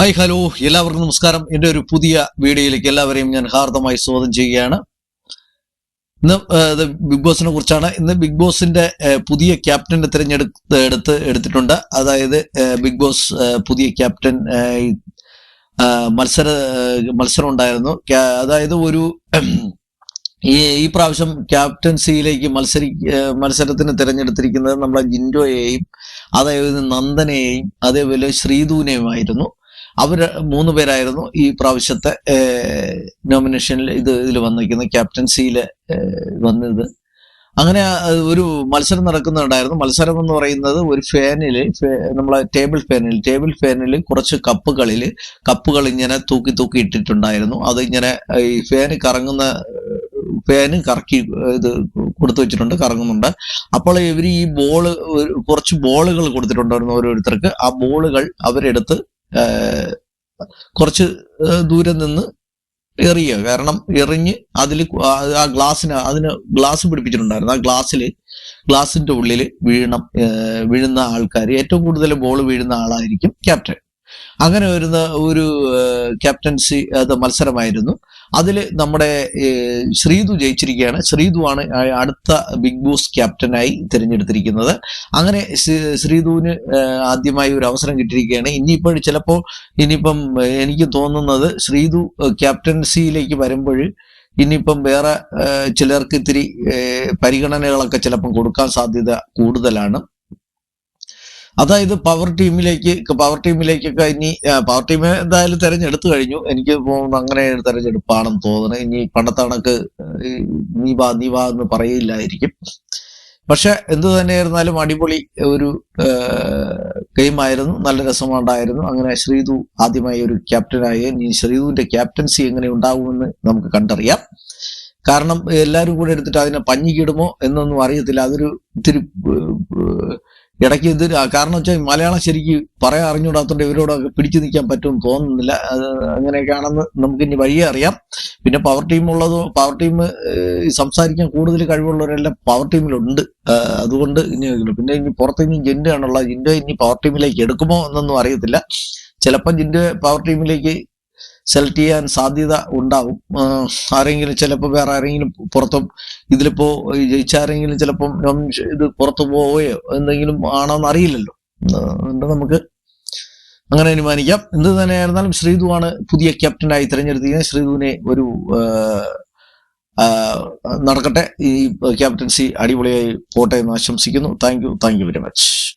Hi hello. എല്ലാവർക്കും നമസ്കാരം. എന്റെ ഒരു പുതിയ വീഡിയോയിലേക്ക് എല്ലാവരെയും ഞാൻ ഹാർദമായി സ്വാഗതം ചെയ്യുകയാണ്. ഇന്ന് ബിഗ് ബോസിനെ കുറിച്ചാണ്. ഇന്ന് ബിഗ് ബോസിന്റെ പുതിയ ക്യാപ്റ്റനെ തിരഞ്ഞെടുത്ത് എടുത്ത് എടുത്തിട്ടുണ്ട്. അതായത് ബിഗ് ബോസ് പുതിയ ക്യാപ്റ്റൻ മത്സര മത്സരം ഉണ്ടായിരുന്നു. അതായത് ഒരു ഈ ഈ പ്രാവശ്യം ക്യാപ്റ്റൻസിയിലേക്ക് മത്സരി മത്സരത്തിന് തിരഞ്ഞെടുത്തിരിക്കുന്നത് നമ്മളെ ജിൻഡോയെയും അതായത് നന്ദനെയും അതേപോലെ ശ്രീധുവിനെയുമായിരുന്നു. അവർ മൂന്ന് പേരായിരുന്നു ഈ പ്രാവശ്യത്തെ നോമിനേഷനിൽ ഇത് ഇതിൽ വന്നിരിക്കുന്നത് ക്യാപ്റ്റൻസിയിൽ വന്നത്. അങ്ങനെ ഒരു മത്സരം നടക്കുന്നുണ്ടായിരുന്നു. മത്സരം എന്ന് പറയുന്നത് ഒരു ഫാനിൽ നമ്മളെ ടേബിൾ ഫാനിൽ ടേബിൾ ഫാനിൽ കുറച്ച് കപ്പുകളിൽ കപ്പുകൾ ഇങ്ങനെ തൂക്കി തൂക്കി ഇട്ടിട്ടുണ്ടായിരുന്നു. അത് ഇങ്ങനെ ഈ ഫാന് കറങ്ങുന്ന ഫാന് കറക്കി ഇത് കൊടുത്തു വെച്ചിട്ടുണ്ട് കറങ്ങുന്നുണ്ട്. അപ്പോൾ ഇവർ ഈ ബോൾ കുറച്ച് ബോളുകൾ കൊടുത്തിട്ടുണ്ടായിരുന്നു ഓരോരുത്തർക്ക്. ആ ബോളുകൾ അവരെടുത്ത് കുറച്ച് ദൂരെ നിന്ന് എറിയുക. കാരണം എറിഞ്ഞ് അതിൽ ആ ഗ്ലാസ്സിന് അതിന് ഗ്ലാസ് പിടിപ്പിച്ചിട്ടുണ്ടായിരുന്നു. ആ ഗ്ലാസ്സിൽ ഗ്ലാസിന്റെ ഉള്ളിൽ വീഴണം വീഴുന്ന ആൾക്കാർ ഏറ്റവും കൂടുതൽ ബോൾ വീഴുന്ന ആളായിരിക്കും ക്യാപ്റ്റൻ. അങ്ങനെ വരുന്ന ഒരു ക്യാപ്റ്റൻസി അത് മത്സരമായിരുന്നു. അതിൽ നമ്മുടെ ശ്രീതു ജയിച്ചിരിക്കുകയാണ്. ശ്രീതു ആണ് അടുത്ത ബിഗ് ബോസ് ക്യാപ്റ്റനായി തിരഞ്ഞെടുത്തിരിക്കുന്നത്. അങ്ങനെ ശ്രീതുവിന് ആദ്യമായി ഒരു അവസരം കിട്ടിയിരിക്കുകയാണ്. ഇനിയിപ്പോൾ ചിലപ്പോൾ ഇനിയിപ്പം എനിക്ക് തോന്നുന്നത് ശ്രീതു ക്യാപ്റ്റൻസിയിലേക്ക് വരുമ്പോൾ ഇനിയിപ്പം വേറെ ചിലർക്ക് ഇത്തിരി പരിഗണനകളൊക്കെ ചിലപ്പം കൊടുക്കാൻ സാധ്യത കൂടുതലാണ്. അതായത് പവർ ടീമിലേക്ക് പവർ ടീമിലേക്കൊക്കെ ഇനി പവർ ടീം എന്തായാലും തെരഞ്ഞെടുത്തു കഴിഞ്ഞു. എനിക്ക് തോന്നുന്നു അങ്ങനെ തെരഞ്ഞെടുപ്പാണെന്ന് തോന്നുന്നത് ഇനി പണ്ടത്തെ കണക്ക് നീ വാ നീ വാ എന്ന് പറയില്ലായിരിക്കും. പക്ഷെ എന്തു തന്നെയായിരുന്നാലും അടിപൊളി ഒരു ഗെയിമായിരുന്നു. നല്ല രസമുണ്ടായിരുന്നു. അങ്ങനെ ശ്രീതു ആദ്യമായി ഒരു ക്യാപ്റ്റനായി. ഇനി ശ്രീതുവിന്റെ ക്യാപ്റ്റൻസി എങ്ങനെ ഉണ്ടാകുമെന്ന് നമുക്ക് കണ്ടറിയാം. കാരണം എല്ലാവരും കൂടെ എടുത്തിട്ട് അതിനെ പഞ്ഞിക്കിടുമോ എന്നൊന്നും അറിയത്തില്ല. അതൊരു ഇത്തിരി ഇടയ്ക്ക് ഇത് കാരണം വെച്ചാൽ മലയാളം ശരിക്ക് പറയാൻ അറിഞ്ഞുകൂടാത്തോണ്ട് ഇവരോടൊക്കെ പിടിച്ചു നിൽക്കാൻ പറ്റുമെന്ന് തോന്നുന്നില്ല. അങ്ങനെയൊക്കെയാണെന്ന് നമുക്ക് ഇനി വഴിയേ അറിയാം. പിന്നെ പവർ ടീം ഉള്ളത് പവർ ടീം സംസാരിക്കാൻ കൂടുതൽ കഴിവുള്ളവരെല്ലാം പവർ ടീമിലുണ്ട് അതുകൊണ്ട് ഇനി. പിന്നെ ഇനി പുറത്ത് ഇനി ജിൻഡോ ആണുള്ളത്. ജിൻഡോ ഇനി പവർ ടീമിലേക്ക് എടുക്കുമോ എന്നൊന്നും അറിയത്തില്ല. ചിലപ്പം ജിൻഡോ പവർ ടീമിലേക്ക് സെലക്ട് ചെയ്യാൻ സാധ്യത ഉണ്ടാവും. ആരെങ്കിലും ചിലപ്പോൾ വേറെ ആരെങ്കിലും പുറത്തും ഇതിലിപ്പോ ജയിച്ചാരെങ്കിലും ജയിച്ച ആരെങ്കിലും ചിലപ്പം ഇത് പുറത്തു പോവുകയോ എന്തെങ്കിലും ആണോന്ന് അറിയില്ലല്ലോ. അതുകൊണ്ട് നമുക്ക് അങ്ങനെ അനുമാനിക്കാം. എന്ത് തന്നെയായിരുന്നാലും ശ്രീധുവാണ് പുതിയ ക്യാപ്റ്റനായി തിരഞ്ഞെടുത്തിരിക്കുന്നത്. ശ്രീധുവിനെ ഒരു നടക്കട്ടെ. ഈ ക്യാപ്റ്റൻസി അടിപൊളിയായി പോട്ടെ എന്ന് ആശംസിക്കുന്നു. Thank you thank you very much